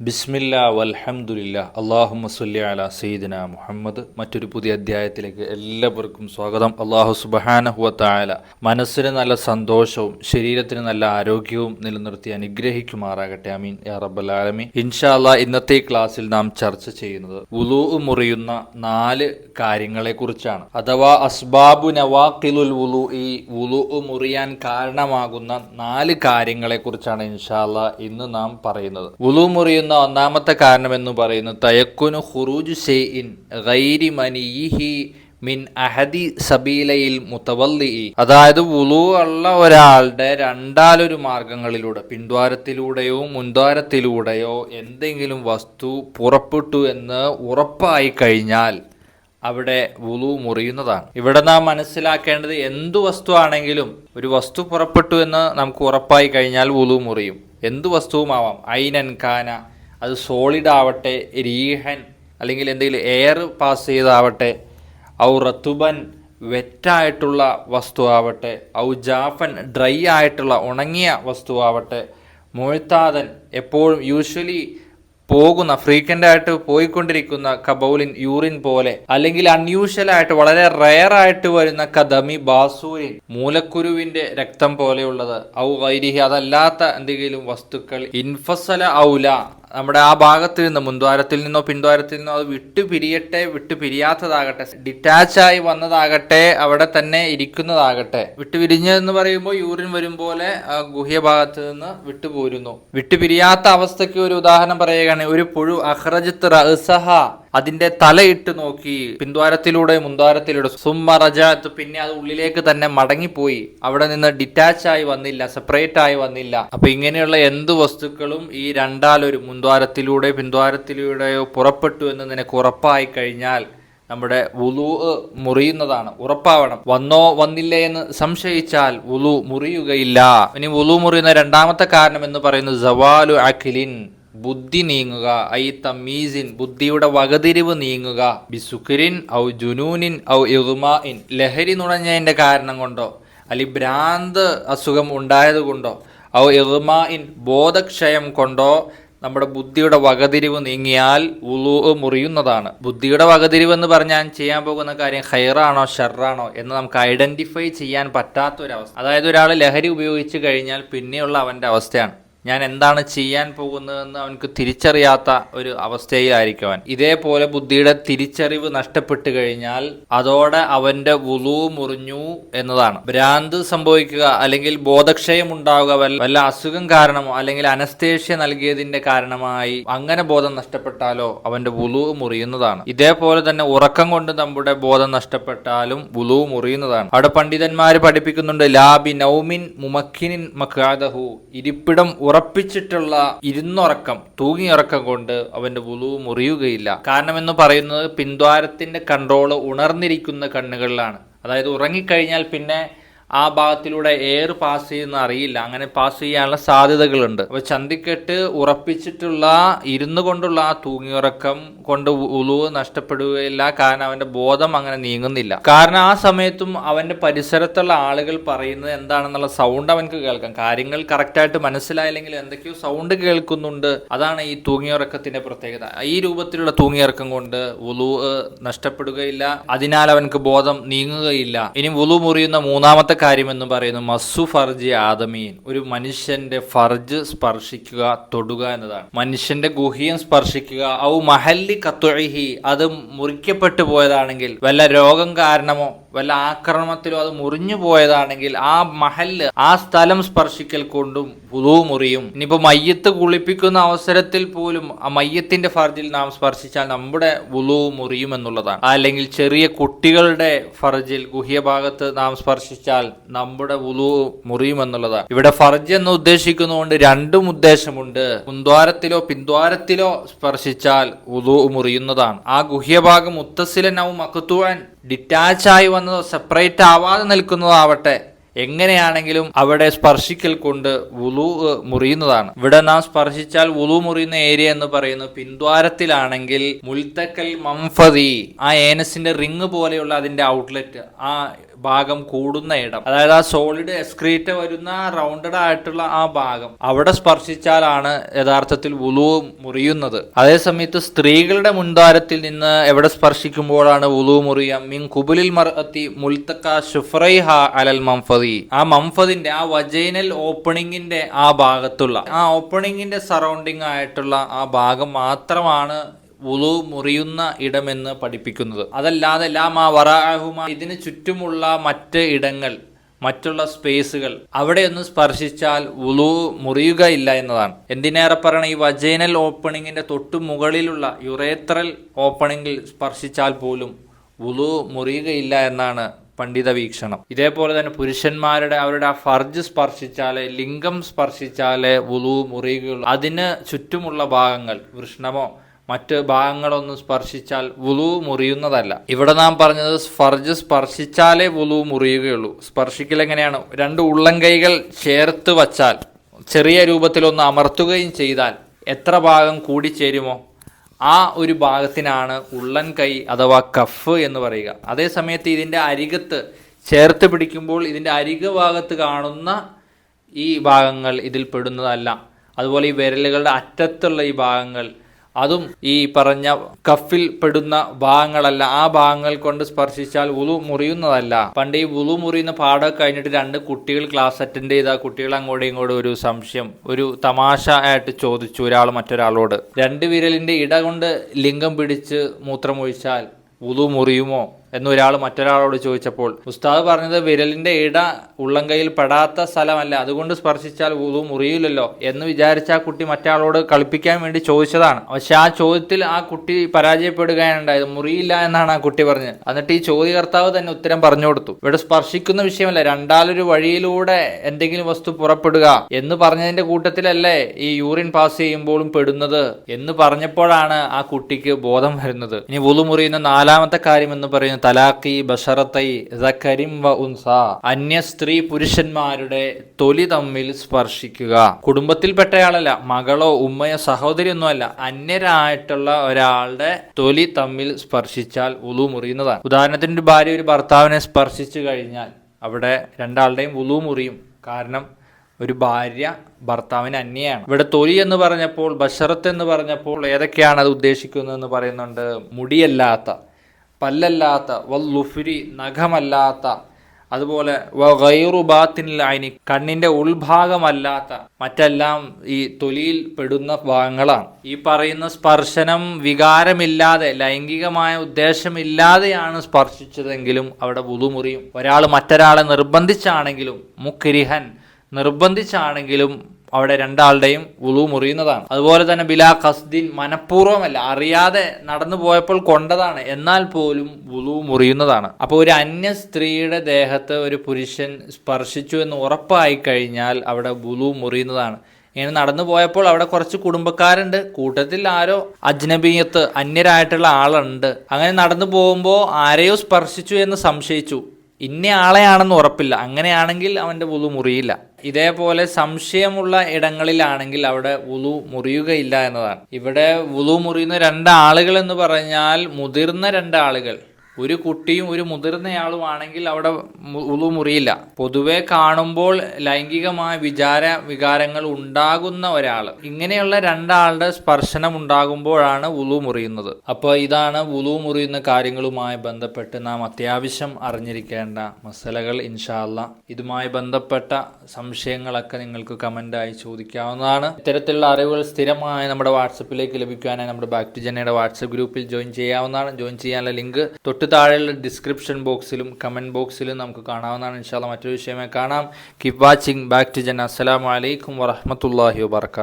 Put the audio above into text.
ബിസ്മില്ല വൽഹംദുലില്ല. അള്ളാഹുമ്മ സല്ലി അല സയ്യിദിന മുഹമ്മദ്. മറ്റൊരു പുതിയ അധ്യായത്തിലേക്ക് എല്ലാവർക്കും സ്വാഗതം. അള്ളാഹു സുബഹാനഹുവ തായാല മനസ്സിന് നല്ല സന്തോഷവും ശരീരത്തിന് നല്ല ആരോഗ്യവും നിലനിർത്തി അനുഗ്രഹിക്കുമാറാകട്ടെ. അമീൻ യാ റബ്ബൽ ആലമീൻ. ഇൻഷാ അല്ലാ ഇന്നത്തെ ക്ലാസ്സിൽ നാം ചർച്ച ചെയ്യുന്നത് ഉലൂ മുറിയുന്ന നാല് കാര്യങ്ങളെക്കുറിച്ചാണ്. അഥവാ അസ്ബാബു നവാഖിലുൽ ഉലു ഈ ഉലു മുറിയാൻ കാരണമാകുന്ന നാല് കാര്യങ്ങളെക്കുറിച്ചാണ് ഇൻഷാ അല്ലാ ഇന്ന് നാം പറയുന്നത്. ഉലു മുറിയുന്ന ഒന്നാമത്തെ കാരണമെന്ന് പറയുന്നത് തയക്കുനു ഖുറൂജു ഷെയ്ഇൻ ഗൈരി മനിയിഹി മിൻ അഹദി സബീലയിൽ മുത്തവല്ലി അതായത് വുളു ഉള്ള ഒരാളുടെ രണ്ടാലൊരു മാർഗങ്ങളിലൂടെ പിൻദ്വാരത്തിലൂടെയോ മുൻദ്വാരത്തിലൂടെയോ എന്തെങ്കിലും വസ്തു പുറപ്പെട്ടു എന്ന് ഉറപ്പായി കഴിഞ്ഞാൽ അവിടെ വുളു മുറിയുന്നതാണ്. ഇവിടെ നാം മനസ്സിലാക്കേണ്ടത് എന്തു വസ്തു ആണെങ്കിലും ഒരു വസ്തു പുറപ്പെട്ടു എന്ന് നമുക്ക് ഉറപ്പായി കഴിഞ്ഞാൽ വുളു മുറിയും. എന്തു വസ്തുവുമാവാം? ഐനൻ കാന അത് സോളിഡ് ആവട്ടെ രീഹൻ അല്ലെങ്കിൽ എന്തെങ്കിലും എയർ പാസ് ചെയ്താവട്ടെ ഔ റത്തുബൻ വെറ്റായിട്ടുള്ള വസ്തു ആവട്ടെ ഔ ജാഫൻ ഡ്രൈ ആയിട്ടുള്ള ഉണങ്ങിയ വസ്തു ആവട്ടെ മുഴുത്താതൻ എപ്പോഴും യൂഷ്വലി പോകുന്ന ഫ്രീക്വന്റ് ആയിട്ട് പോയിക്കൊണ്ടിരിക്കുന്ന കബൗലിൻ യൂറിൻ പോലെ അല്ലെങ്കിൽ അൺയൂഷ്വൽ ആയിട്ട് വളരെ റയർ ആയിട്ട് വരുന്ന കദമി ബാസൂരിൻ മൂലക്കുരുവിന്റെ രക്തം പോലെയുള്ളത്. ഔ ഗൈരിഹി അതല്ലാത്ത എന്തെങ്കിലും വസ്തുക്കൾ ഇൻഫസല ഔല നമ്മുടെ ആ ഭാഗത്ത് നിന്ന് മുൻദ്വാരത്തിൽ നിന്നോ പിൻദ്വാരത്തിൽ നിന്നോ അത് വിട്ടു പിരിയട്ടെ വിട്ടു പിരിയാത്തതാകട്ടെ ഡിറ്റാച്ച് ആയി വന്നതാകട്ടെ അവിടെ തന്നെ ഇരിക്കുന്നതാകട്ടെ. വിട്ടു എന്ന് പറയുമ്പോൾ യൂറിൻ വരും പോലെ ഗുഹ്യ ഭാഗത്ത് നിന്ന് വിട്ടുപോരുന്നു. വിട്ടു പിരിയാത്ത അവസ്ഥയ്ക്ക് ഒരു ഉദാഹരണം പറയുകയാണെങ്കിൽ ഒരു പുഴു അഹ്റജിത്ത് റഅ്സഹ അതിന്റെ തലയിട്ട് നോക്കി പിന്ദ്വാരത്തിലൂടെ മുന്താരത്തിലൂടെ സുമ്മ റജാത്ത് പിന്നെ അത് ഉള്ളിലേക്ക് തന്നെ മടങ്ങിപ്പോയി. അവിടെ നിന്ന് ഡിറ്റാച്ച് ആയി വന്നില്ല സെപ്പറേറ്റ് ആയി വന്നില്ല. അപ്പൊ ഇങ്ങനെയുള്ള എന്ത് വസ്തുക്കളും ഈ രണ്ടാലൊരു മുൻദ്വാരത്തിലൂടെ പിന്ദ്വാരത്തിലൂടെയോ പുറപ്പെട്ടു എന്ന് നിനക്ക് ഉറപ്പായി കഴിഞ്ഞാൽ നമ്മുടെ വുലു മുറിയുന്നതാണ്. ഉറപ്പാവണം. വന്നോ വന്നില്ലേ എന്ന് സംശയിച്ചാൽ വുലു മുറിയുകയില്ല. ഇനി വുലു മുറിയുന്ന രണ്ടാമത്തെ കാരണം എന്ന് പറയുന്നത് ജവാലു അഖിലിൻ. ബുദ്ധി നീങ്ങുക. ഐ തമീസിൻ ബുദ്ധിയുടെ വകതിരിവ് നീങ്ങുക. ബിസുഖരിൻ ഔ ജുനൂനിൻ ഔ ഇറുമാഇൻ ലഹരി നുണഞ്ഞതിന്റെ കാരണം കൊണ്ടോ? അല്ലെ ഭ്രാന്ത് അസുഖം ഉണ്ടായത് കൊണ്ടോ? ഔ ഇറുമാഇൻ ബോധക്ഷയം കൊണ്ടോ? നമ്മുടെ ബുദ്ധിയുടെ വകതിരിവ് നീങ്ങിയാൽ ഉളു മുറിയുന്നതാണ്. ബുദ്ധിയുടെ വകതിരിവ് എന്ന് പറഞ്ഞാൽ ചെയ്യാൻ പോകുന്ന കാര്യം ഹൈറാണോ ഷെറാണോ എന്ന് നമുക്ക് ഐഡന്റിഫൈ ചെയ്യാൻ പറ്റാത്തൊരവസ്ഥ. അതായത് ഒരാൾ ലഹരി ഉപയോഗിച്ച് കഴിഞ്ഞാൽ പിന്നെയുള്ള അവന്റെ അവസ്ഥയാണ്. ഞാൻ എന്താണ് ചെയ്യാൻ പോകുന്നതെന്ന് അവനക്ക് തിരിച്ചറിയാത്ത ഒരു അവസ്ഥയിലായിരിക്കും അവൻ ഇതേപോലെ ബുദ്ധിയുടെ തിരിച്ചറിവ് നഷ്ടപ്പെട്ടു കഴിഞ്ഞാൽ അതോടെ അവന്റെ വുളു മുറിഞ്ഞു എന്നതാണ്. ഭ്രാന്ത് സംഭവിക്കുക അല്ലെങ്കിൽ ബോധക്ഷയം ഉണ്ടാവുക വല്ല അസുഖം കാരണമോ അല്ലെങ്കിൽ അനസ്തേഷ്യ നൽകിയതിന്റെ കാരണമായി അങ്ങനെ ബോധം നഷ്ടപ്പെട്ടാലോ അവന്റെ വുളു മുറിയുന്നതാണ്. ഇതേപോലെ തന്നെ ഉറക്കം കൊണ്ട് നമ്മുടെ ബോധം നഷ്ടപ്പെട്ടാലും വുളു മുറിയുന്നതാണ്. അവിടെ പണ്ഡിതന്മാർ പഠിപ്പിക്കുന്നുണ്ട് ലാബി നൗമിൻ മുമക്കിനിൻ മക്കാദഹു ഇരിപ്പിടം ഉറപ്പിച്ചിട്ടുള്ള ഇരുന്നുറക്കം തൂങ്ങിയുറക്കം കൊണ്ട് അവന്റെ വുളു മുറിയുകയില്ല. കാരണം എന്ന് പറയുന്നത് പിന്ദ്വാരത്തിന്റെ കൺട്രോൾ ഉണർന്നിരിക്കുന്ന കണ്ണുകളിലാണ്. അതായത് ഉറങ്ങിക്കഴിഞ്ഞാൽ പിന്നെ ആ ഭാഗത്തിലൂടെ എയർ പാസ് ചെയ്യുന്ന അറിയില്ല. അങ്ങനെ പാസ് ചെയ്യാനുള്ള സാധ്യതകളുണ്ട്. അപ്പൊ ചന്തിക്കെട്ട് ഉറപ്പിച്ചിട്ടുള്ള ഇരുന്നു കൊണ്ടുള്ള ആ തൂങ്ങിയുറക്കം കൊണ്ട് ഉളുവ് നഷ്ടപ്പെടുകയില്ല. കാരണം അവന്റെ ബോധം അങ്ങനെ നീങ്ങുന്നില്ല. കാരണം ആ സമയത്തും അവന്റെ പരിസരത്തുള്ള ആളുകൾ പറയുന്നത് എന്താണെന്നുള്ള സൗണ്ട് അവനക്ക് കേൾക്കാം. കാര്യങ്ങൾ കറക്റ്റായിട്ട് മനസ്സിലായില്ലെങ്കിൽ എന്തൊക്കെയോ സൗണ്ട് കേൾക്കുന്നുണ്ട്. അതാണ് ഈ തൂങ്ങിയുറക്കത്തിന്റെ പ്രത്യേകത. ഈ രൂപത്തിലുള്ള തൂങ്ങിയിറക്കം കൊണ്ട് ഉളു നഷ്ടപ്പെടുകയില്ല. അതിനാൽ അവനക്ക് ബോധം നീങ്ങുകയില്ല. ഇനി ഉളു മുറിയുന്ന മൂന്നാമത്തെ കാര്യം പറയുന്നു മസ്സു ഫർജി ആദമീൻ. ഒരു മനുഷ്യന്റെ ഫർജ് സ്പർശിക്കുക തൊടുക എന്നതാണ്. മനുഷ്യന്റെ ഗുഹിയം സ്പർശിക്കുക ഔ മഹല്ലി കത്തുഴഹി അത് മുറിക്കപ്പെട്ടു പോയതാണെങ്കിൽ വല്ല രോഗം കാരണമോ വല്ല ആക്രമണത്തിലോ അത് മുറിഞ്ഞു പോയതാണെങ്കിൽ ആ മഹല്ല് ആ സ്ഥലം സ്പർശിക്കൽ കൊണ്ടും പുതു മുറിയും. ഇനിയിപ്പോ മയ്യത്ത് കുളിപ്പിക്കുന്ന അവസരത്തിൽ പോലും ആ മയ്യത്തിന്റെ ഫർജിൽ നാം സ്പർശിച്ചാൽ നമ്മുടെ വുളു മുറിയും എന്നുള്ളതാണ്. അല്ലെങ്കിൽ ചെറിയ കുട്ടികളുടെ ഫർജിൽ ഗുഹ്യ ഭാഗത്ത് നാം സ്പർശിച്ചാൽ നമ്മുടെ വുളു മുറിയും എന്നുള്ളതാണ്. ഇവിടെ ഫർജ് എന്ന് ഉദ്ദേശിക്കുന്നതുകൊണ്ട് രണ്ടും ഉദ്ദേശമുണ്ട്. മുൻദ്വാരത്തിലോ പിന്ദ്വാരത്തിലോ സ്പർശിച്ചാൽ വുളു മുറിയുന്നതാണ്. ആ ഗുഹ്യഭാഗം മുത്തസിലനവും മക്കത്തുവാൻ ഡിറ്റാച്ച് ആയി വന്നതോ സെപ്പറേറ്റ് ആവാതെ നിൽക്കുന്നതോ ആവട്ടെ എങ്ങനെയാണെങ്കിലും അവിടെ സ്പർശിക്കൽ കൊണ്ട് വുളു മുറിയുന്നതാണ്. ഇവിടെ നാം സ്പർശിച്ചാൽ വുളു മുറിയുന്ന ഏരിയ എന്ന് പറയുന്നത് പിന്ദ്വാരത്തിലാണെങ്കിൽ മുൽത്തക്കൽ മംഫതി ആ ഏനസിന്റെ റിങ് പോലെയുള്ള അതിന്റെ ഔട്ട്ലെറ്റ് ആ ഭാഗം കൂടുന്ന ഇടം. അതായത് ആ സോളിഡ് എസ്ക്രീറ്റ് വരുന്ന റൗണ്ടഡ് ആയിട്ടുള്ള ആ ഭാഗം അവിടെ സ്പർശിച്ചാലാണ് യഥാർത്ഥത്തിൽ ഉലുവ് മുറിയുന്നത്. അതേസമയത്ത് സ്ത്രീകളുടെ മുൻതാരത്തിൽ നിന്ന് എവിടെ സ്പർശിക്കുമ്പോഴാണ് ഉലുവ് മുറിയാം മിൻ കുബുലിൽ മർഅത്തി മുൽത്തക്ക ഷുഫ്രൈഹ അലൽ മംഫദി. ആ മംഫദിന്റെ ആ വജൈനൽ ഓപ്പണിങ്ങിന്റെ ആ ഭാഗത്തുള്ള ആ ഓപ്പണിങ്ങിന്റെ സറൗണ്ടിങ് ആയിട്ടുള്ള ആ ഭാഗം മാത്രമാണ് വുളു മുറിയുന്ന ഇടമെന്ന് പഠിപ്പിക്കുന്നത്. അതല്ലാതെ ലാമാ വറാഹുമ ഇതിന് ചുറ്റുമുള്ള മറ്റ് ഇടങ്ങൾ മറ്റുള്ള സ്പേസുകൾ അവിടെയൊന്നും സ്പർശിച്ചാൽ ഉളു മുറിയുകയില്ല എന്നതാണ്. എന്തിനേറെ പറയണം? ഈ വജൈനൽ ഓപ്പണിങ്ങിന്റെ തൊട്ടു മുകളിലുള്ള യുറേത്രൽ ഓപ്പണിങ്ങിൽ സ്പർശിച്ചാൽ പോലും ഉളു മുറിയുകയില്ല എന്നാണ് പണ്ഡിത വീക്ഷണം. ഇതേപോലെ തന്നെ പുരുഷന്മാരുടെ അവരുടെ ആ ഫർജ് സ്പർശിച്ചാലേ ലിംഗം സ്പർശിച്ചാലേ ഉളു മുറിയുകയുള്ളൂ. അതിന് ചുറ്റുമുള്ള ഭാഗങ്ങൾ വൃഷ്ണമോ മറ്റ് ഭാഗങ്ങളൊന്നും സ്പർശിച്ചാൽ വുളു മുറിയുന്നതല്ല. ഇവിടെ നാം പറഞ്ഞത് ഫർജ് സ്പർശിച്ചാലേ വുളു മുറിയുകയുള്ളൂ. സ്പർശിക്കൽ എങ്ങനെയാണ്? രണ്ട് ഉള്ളം കൈകൾ ചേർത്ത് വച്ചാൽ ചെറിയ രൂപത്തിലൊന്ന് അമർത്തുകയും ചെയ്താൽ എത്ര ഭാഗം കൂടിച്ചേരുമോ ആ ഒരു ഭാഗത്തിനാണ് ഉള്ളൻ കൈ അഥവാ കഫ് എന്ന് പറയുക. അതേസമയത്ത് ഇതിന്റെ അരികത്ത് ചേർത്ത് പിടിക്കുമ്പോൾ ഇതിന്റെ അരിക ഭാഗത്ത് കാണുന്ന ഈ ഭാഗങ്ങൾ ഇതിൽ പെടുന്നതല്ല. അതുപോലെ ഈ വിരലുകളുടെ അറ്റത്തുള്ള ഈ ഭാഗങ്ങൾ അതും ഈ പറഞ്ഞ കഫിൽ പെടുന്ന ഭാഗങ്ങളല്ല. ആ ഭാഗങ്ങൾ കൊണ്ട് സ്പർശിച്ചാൽ ഉളു മുറിയുന്നതല്ല. പണ്ട് ഈ ഉളു മുറിയുന്ന പാഠമൊക്കെ കഴിഞ്ഞിട്ട് രണ്ട് കുട്ടികൾ ക്ലാസ് അറ്റൻഡ് ചെയ്ത കുട്ടികൾ അങ്ങോട്ടും ഇങ്ങോട്ടും ഒരു സംശയം ഒരു തമാശ ആയിട്ട് ചോദിച്ചു ഒരാൾ മറ്റൊരാളോട്. രണ്ട് വിരലിന്റെ ഇട കൊണ്ട് ലിംഗം പിടിച്ച് മൂത്രമൊഴിച്ചാൽ ഉളു മുറിയുമോ? എന്ന് ഒരാൾ മറ്റൊരാളോട് ചോദിച്ചപ്പോൾ ഉസ്താദ് പറഞ്ഞത് വിരലിന്റെ ഇട ഉള്ളംകൈയിൽ പെടാത്ത സ്ഥലമല്ല അതുകൊണ്ട് സ്പർശിച്ചാൽ ഉതു മുറിയില്ലല്ലോ എന്ന് വിചാരിച്ച ആ കുട്ടി മറ്റാളോട് കളിപ്പിക്കാൻ വേണ്ടി ചോദിച്ചതാണ്. പക്ഷെ ആ ചോദ്യത്തിൽ ആ കുട്ടി പരാജയപ്പെടുകയാണ് ഉണ്ടായത് മുറിയില്ല എന്നാണ് ആ കുട്ടി പറഞ്ഞത്. എന്നിട്ട് ഈ ചോദ്യകർത്താവ് തന്നെ ഉത്തരം പറഞ്ഞു കൊടുത്തു. ഇവിടെ സ്പർശിക്കുന്ന വിഷയമല്ല രണ്ടാലൊരു വഴിയിലൂടെ എന്തെങ്കിലും വസ്തു പുറപ്പെടുക എന്ന് പറഞ്ഞതിന്റെ കൂട്ടത്തിലല്ലേ ഈ യൂറിൻ പാസ് ചെയ്യുമ്പോഴും പെടുന്നത് എന്ന് പറഞ്ഞപ്പോഴാണ് ആ കുട്ടിക്ക് ബോധം വരുന്നത്. ഇനി വുളു മുറിയുന്ന നാലാമത്തെ കാര്യം എന്ന് പറയുന്നത് തലാഖി ബഷറത്തൈ സക്കരിം വ ഉൻസ. അന്യ സ്ത്രീ പുരുഷന്മാരുടെ തൊലി തമ്മിൽ സ്പർശിക്കുക. കുടുംബത്തിൽപ്പെട്ടയാളല്ല മകളോ ഉമ്മയോ സഹോദരിയൊന്നുമല്ല അന്യരായിട്ടുള്ള ഒരാളുടെ തൊലി തമ്മിൽ സ്പർശിച്ചാൽ ഉളു മുറിയുന്നതാണ്. ഉദാഹരണത്തിന് ഒരു ഭാര്യ ഒരു ഭർത്താവിനെ സ്പർശിച്ചു കഴിഞ്ഞാൽ അവിടെ രണ്ടാളുടെയും ഉളു മുറിയും. കാരണം ഒരു ഭാര്യ ഭർത്താവിന് അന്യയാണ്. ഇവിടെ തൊലി എന്ന് പറഞ്ഞപ്പോൾ ബഷറത്ത് എന്ന് പറഞ്ഞപ്പോൾ ഏതൊക്കെയാണ് അത് ഉദ്ദേശിക്കുന്നതെന്ന് പറയുന്നുണ്ട്. മുടിയല്ലാത്ത പല്ലല്ലാത്ത വല്ലുഫുരി നഖമല്ലാത്ത അതുപോലെ വൈറുബാത്തിനിൽ അയിനി കണ്ണിന്റെ ഉൾഭാഗമല്ലാത്ത മറ്റെല്ലാം ഈ തൊലിയിൽ പെടുന്ന ഭാഗങ്ങളാണ്. ഈ പറയുന്ന സ്പർശനം വികാരമില്ലാതെ ലൈംഗികമായ ഉദ്ദേശമില്ലാതെയാണ് സ്പർശിച്ചതെങ്കിലും അവിടെ വുളുമുറിയും ഒരാൾ മറ്റൊരാളെ നിർബന്ധിച്ചാണെങ്കിലും മുക്കരിഹൻ നിർബന്ധിച്ചാണെങ്കിലും അവിടെ രണ്ടാളുടെയും ഉളു മുറിയുന്നതാണ്. അതുപോലെ തന്നെ ബിലാ ഖസ്ദിൻ മനഃപൂർവമല്ല അറിയാതെ നടന്നു പോയപ്പോൾ കൊണ്ടതാണ്. എന്നാൽ പോലും ഉളു മുറിയുന്നതാണ്. അപ്പോൾ ഒരു അന്യ സ്ത്രീയുടെ ദേഹത്ത് ഒരു പുരുഷൻ സ്പർശിച്ചു എന്ന് ഉറപ്പായി കഴിഞ്ഞാൽ അവിടെ ഉളു മുറിയുന്നതാണ്. ഇങ്ങനെ നടന്നു പോയപ്പോൾ അവിടെ കുറച്ച് കുടുംബക്കാരുണ്ട്. കൂട്ടത്തിൽ ആരോ അജ്നബീയത്ത് അന്യരായിട്ടുള്ള ആളുണ്ട്. അങ്ങനെ നടന്നു പോകുമ്പോൾ ആരെയോ സ്പർശിച്ചു എന്ന് സംശയിച്ചു. ഇന്ന ആളെയാണെന്ന് ഉറപ്പില്ല. അങ്ങനെയാണെങ്കിൽ അവന്റെ വുളു മുറിയില്ല. ഇതേപോലെ സംശയമുള്ള ഇടങ്ങളിലാണെങ്കിൽ അവിടെ വുളു മുറിയുകയില്ല എന്നതാണ്. ഇവിടെ വുളു മുറിയുന്ന രണ്ടാളുകൾ എന്ന് പറഞ്ഞാൽ മുതിർന്ന രണ്ടാളുകൾ ഒരു കുട്ടിയും ഒരു മുതിർന്നയാളും ആണെങ്കിൽ അവിടെ ഉളു മുറിയില്ല. പൊതുവെ കാണുമ്പോൾ ലൈംഗികമായ വിചാര വികാരങ്ങൾ ഉണ്ടാകുന്ന ഒരാൾ ഇങ്ങനെയുള്ള രണ്ടാളുടെ സ്പർശനം ഉണ്ടാകുമ്പോഴാണ് ഉളു മുറിയുന്നത്. അപ്പോൾ ഇതാണ് ഉളു മുറിയുന്ന കാര്യങ്ങളുമായി ബന്ധപ്പെട്ട് നാം അത്യാവശ്യം അറിഞ്ഞിരിക്കേണ്ട മസലകൾ ഇൻഷാല്ല ഇതുമായി ബന്ധപ്പെട്ട സംശയങ്ങളൊക്കെ നിങ്ങൾക്ക് കമന്റായി ചോദിക്കാവുന്നതാണ്. ഇത്തരത്തിലുള്ള അറിവുകൾ സ്ഥിരമായി നമ്മുടെ വാട്സപ്പിലേക്ക് ലഭിക്കാനായി നമ്മുടെ ബാക്ക് ടു ജനയുടെ വാട്സപ്പ് ഗ്രൂപ്പിൽ ജോയിൻ ചെയ്യാവുന്നതാണ്. ജോയിൻ ചെയ്യാനുള്ള ലിങ്ക് തൊട്ട് താഴെയുള്ള ഡിസ്ക്രിപ്ഷൻ ബോക്സിലും കമന്റ് ബോക്സിലും നമുക്ക് കാണാവുന്നതാണ്. ഇൻഷാല്ല മറ്റൊരു വിഷയമായി കാണാം. കീപ് വാച്ചിങ് ബാക്ക് ടു ജന അസ്സലാമു അലൈക്കും വറഹമത്തല്ലാഹി വാബർക്കാത്തു